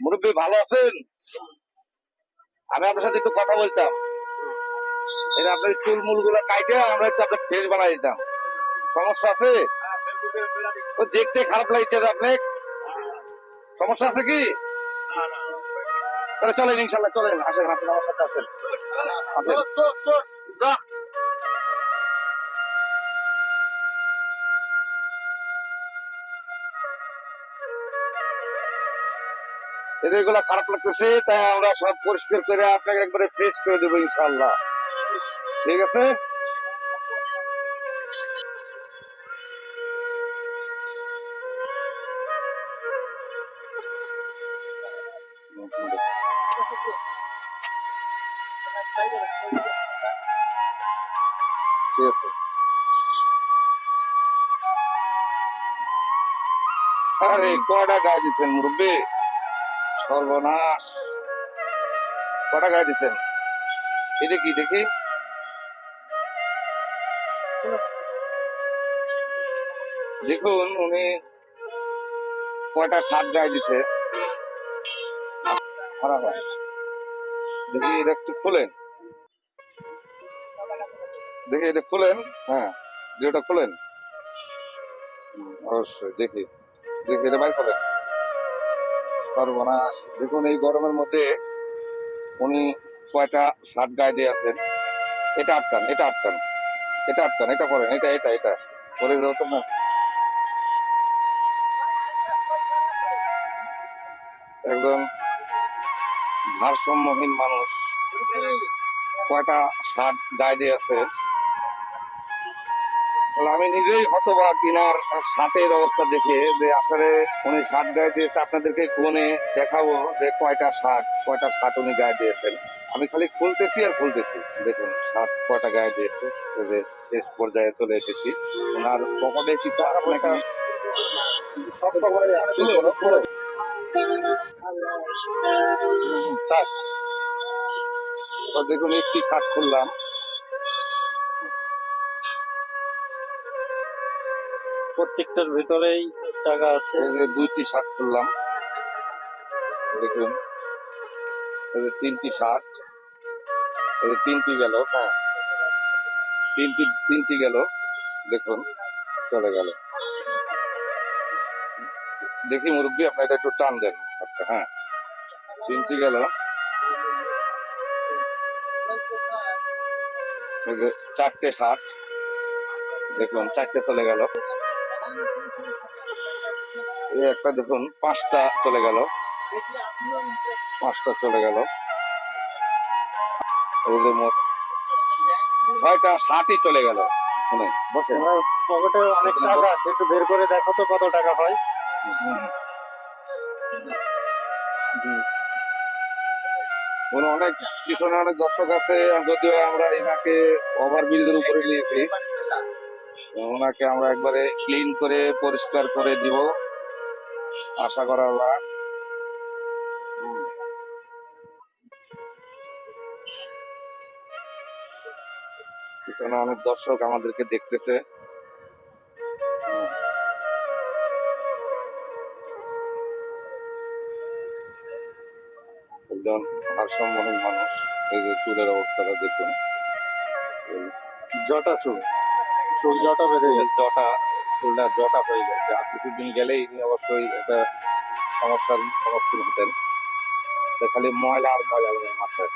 মুরব্বী, ভালো আছেন? আমি আপনার সাথে একটু কথা বলতাম। এটা আপনার চুল মুল কাইটে, আমরা একটু আপনার ফ্রেশ বানাই দিতাম। সমস্যা আছে? দেখতে খারাপ লাগছে আপনি সমস্যা আছে কি? তাহলে চলেন, ইনশাল্লাহ চলেন। আসেন আসেন, আমার সাথে আসেন। আসেন। এদের এগুলা খারাপ লাগতেছে, তাই আমরা সব পরিষ্কার করে আপনাকে একবারে ফ্রেশ করে দেবো ইনশাল্লাহ ঠিক আছে? ঠিক আছে। আরে, কয়টা গায়ে দিচ্ছেন মুরব্বী? সর্বনাশ। কটা গায়ে দিচ্ছেন এটা কি দেখি। দেখুন, উনি কয়টা সাত গায়ে দিছে। দেখি, এটা একটু খুলেন। দেখি, এটা খুলেন। হ্যাঁ যেটা খুলেন। অবশ্যই, দেখি। দেখি, এটা বাই করেন। সর্বনাশ। দেখুন, এই গরমের মধ্যে উনি কয়টা শার্ট গায়ে দিয়ে আছেন। এটা আটকান এটা আটকান এটা আটকান এটা করেন এটা এটা এটা। করে দাও তো না। একদম ভারসাম্যহীন মানুষ কয়টা শার্ট গায়ে দিয়ে আছে আমি নিজেই হতবাক কিনার শার্টের অবস্থা দেখে যে আসলে উনি শার্ট গায়ে দিয়েছে, আপনাদেরকে গুনে দেখাবো যে কয়টা শার্ট কয়টা শার্ট উনি গায়ে দিয়েছেন। আমি খালি খুলতেছি আর খুলতেছি। দেখুন শার্ট কয়টা গায়ে দিয়েছে যে শেষ পর্যায়ে চলে এসেছি। ওনার পকেটে কিছু আছে নাকি? দেখুন, একটি শার্ট খুললাম। প্রত্যেকটার ভিতরেই টাকা আছে। দুইটি শার্ট খুললাম দেখুন। তিনটি শার্ট। তিনটি গেল হ্যাঁ। তিনটি তিনটি গেল। দেখুন, চলে গেল। দেখি মুরব্বী, আপনি এটা একটু টান দেন হ্যাঁ। তিনটি গেল। চারটে শার্ট। দেখুন, চারটে চলে গেল। একটা দেখুন পাঁচটা চলে গেল। পাঁচটা চলে গেল। মোট ছয়টা ষাটই চলে গেল। বসে। পকেটে অনেক টাকা আছে একটু বের করে দেখো তো কত টাকা হয়। অনেক পিছনে অনেক দর্শক আছে যদিও আমরা এনাকে ওভার ব্রিজের উপরে নিয়েছি। ওনাকে আমরা একবারে ক্লিন করে, পরিষ্কার করে দিব। আশা করা যায়। পিছনে অনেক দর্শক আমাদেরকে দেখতেছে। একজন ভারসাম্যহীন মানুষ, এই যে চুলের অবস্থাটা দেখুন। জটা চুল। জটা বেঁধে গেছে। জটা চুলটা জটা হয়ে গেছে। আর কিছুদিন গেলেই ইনি অবশ্যই একটা সমস্যার সম্মুখীন হতেন খালি ময়লা আর ময়লা ওনার মাথায়।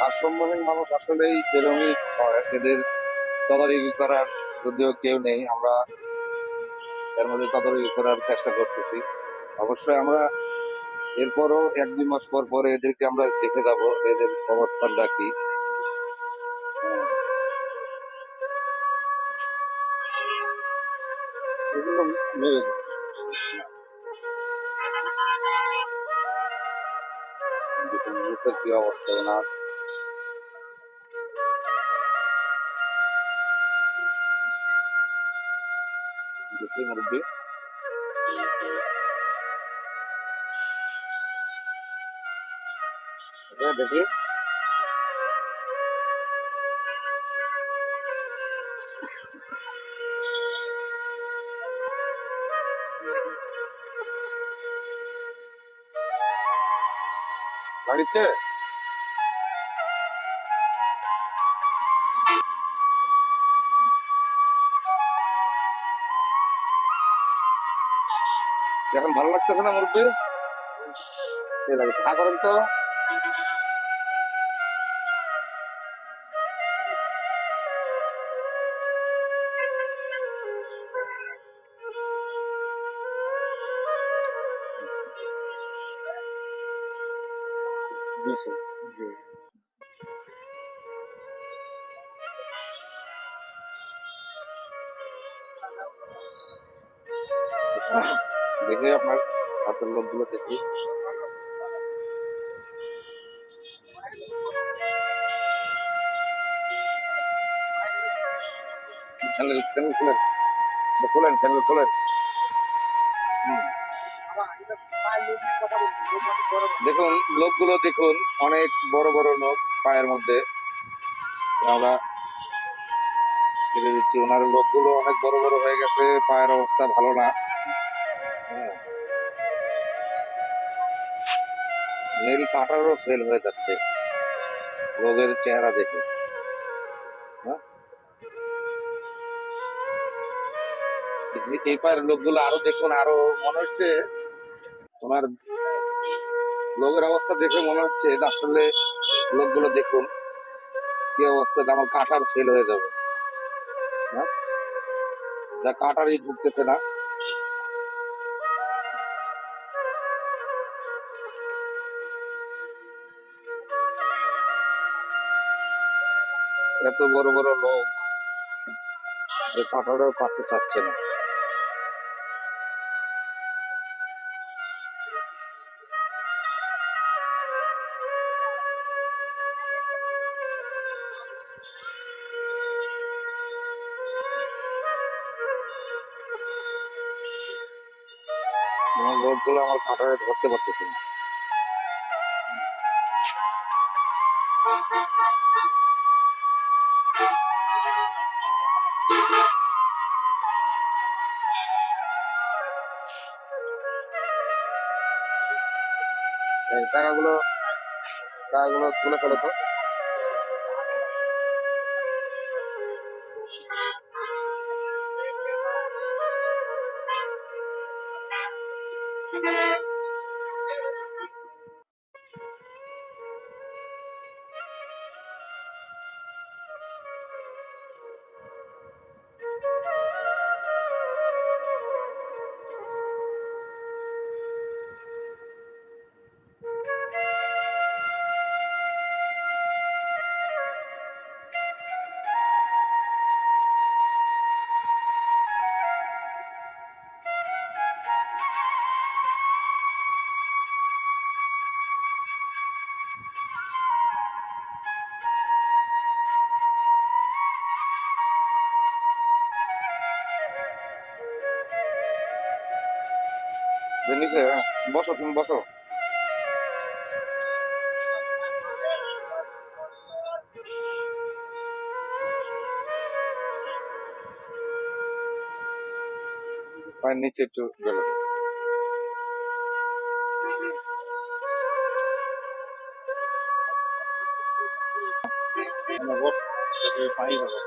ভারসাম্যহীন মানুষ আসলেই এরকমই হয়। এদের তদারকি করার যদিও কেউ নেই। আমরা এর মধ্যে তদারকি করার চেষ্টা করতেছি। অবশ্যই আমরা এরপরও এক দুই মাস পর পরে এদেরকে আমরা দেখে যাব এদের অবস্থানটা কি। কি অবস্থা? ওনার দেখি মুরব্বী দেখি লাগিচ্ছে এখন ভালো লাগতেছে না মুরব্বী? সে লাগে চা করেন তো। দিছে দেখে আপনার হাতের লোকগুলো দেখি। চ্যানেল চ্যানেল খুলেন। খোলেন চ্যানেল খোলেন। দেখুন, লোকগুলো দেখুন, অনেক বড় বড় লোক পায়ের মধ্যে। আমরা কেটে দিচ্ছি। ওনার লোকগুলো অনেক বড় বড় হয়ে গেছে, পায়ের অবস্থা ভালো না। নীল কাঁটারও ফেল হয়ে যাচ্ছে লোকের চেহারা দেখে হ্যাঁ? এই লোকগুলো আরও দেখুন, আরও মনে হচ্ছে তোমার লোকের অবস্থা দেখে মনে হচ্ছে যে আসলে লোকগুলো দেখুন, কি অবস্থা আমার কাঁটার ফেল হয়ে যাবে হ্যাঁ? যা কাঁটারই ঢুকতেছে না এত বড় বড় লোক এই কাঁটারও কাটতে চাচ্ছে না। লোকগুলো আমার কাঁটারে ধরতে পারতেছে না। টাকাগুলো টাকাগুলো তুলে ফেলো তো। নিচে হ্যাঁ। বসো তুমি বসো। পায়ের নিচে একটু গেল। এটাকে পানি দেবো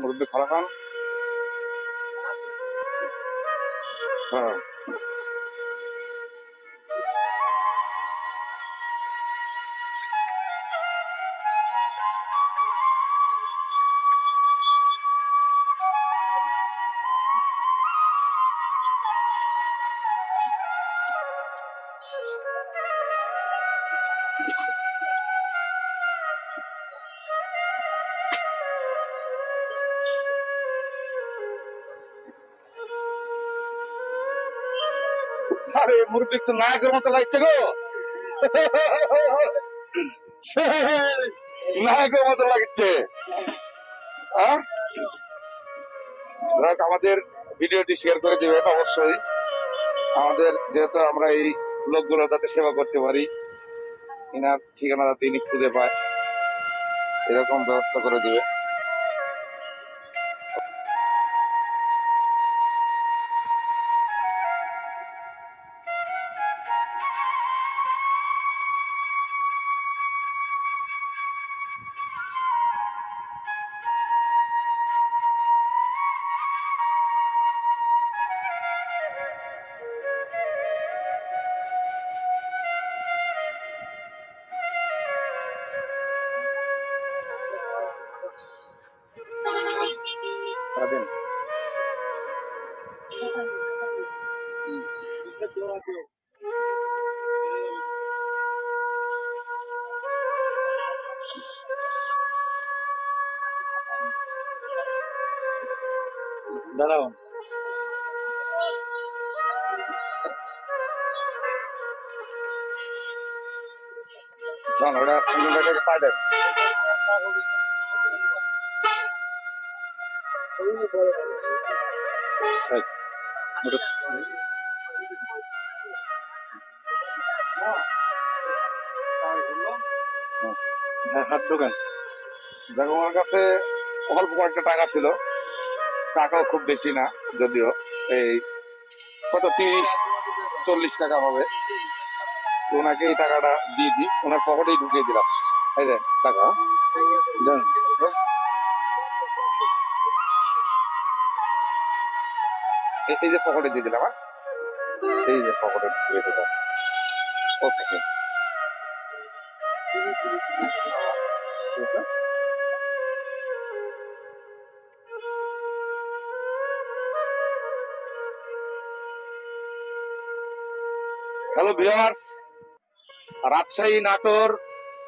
মুরব্বী খারাপ হন Thank you. আরে মুরব্বী নায়কের মতো লাগছে গো। নায়কের মতো লাগছে। হ্যাঁ? আমাদের ভিডিওটি শেয়ার করে দিবেন অবশ্যই। আমাদের যেহেতু আমরা এই লোকগুলো যাতে সেবা করতে পারি, ইনার ঠিকানা যাতে খুঁজে পায়। এরকম ব্যবস্থা করে দিবে। স্বাধীন দাঁড়াও শোন ওটা ওটা- হ্যাঁ হাত ঢোকান। দেখো আমার কাছে অল্প কয়েকটা টাকা ছিল। টাকাও খুব বেশি না, যদিও। এই কত? তিরিশ, চল্লিশ টাকা হবে। ওনাকে এই টাকাটা দিয়ে দিই। ওনার পকেটেই ঢুকিয়ে দিলাম। এই দেন টাকা। এই যে পকেটে দিয়ে দিলাম হ্যাঁ? এই যে পকেটে ঢুকিয়ে দিলাম। Okay hello viewers Rajshahi, Natore,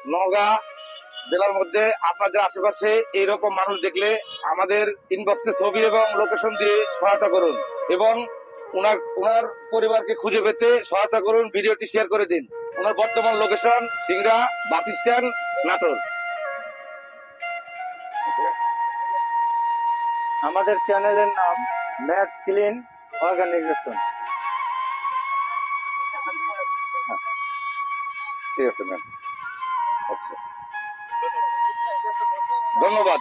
Naogaon জেলার মধ্যে আপনাদের আশেপাশে এইরকম মানুষ দেখলে আমাদের ইনবক্সে ছবি এবং লোকেশন দিয়ে সহায়তা করুন। এবং ওনার ওনার পরিবারকে খুঁজে পেতে সহায়তা করুন, ভিডিওটি শেয়ার করে দিন। ওনার বর্তমান location Singra, bus stand Natore. আমাদের চ্যানেলের নাম ম্যাক ক্লিন অর্গানাইজেশন। ঠিক আছে, ম্যাম। ধন্যবাদ।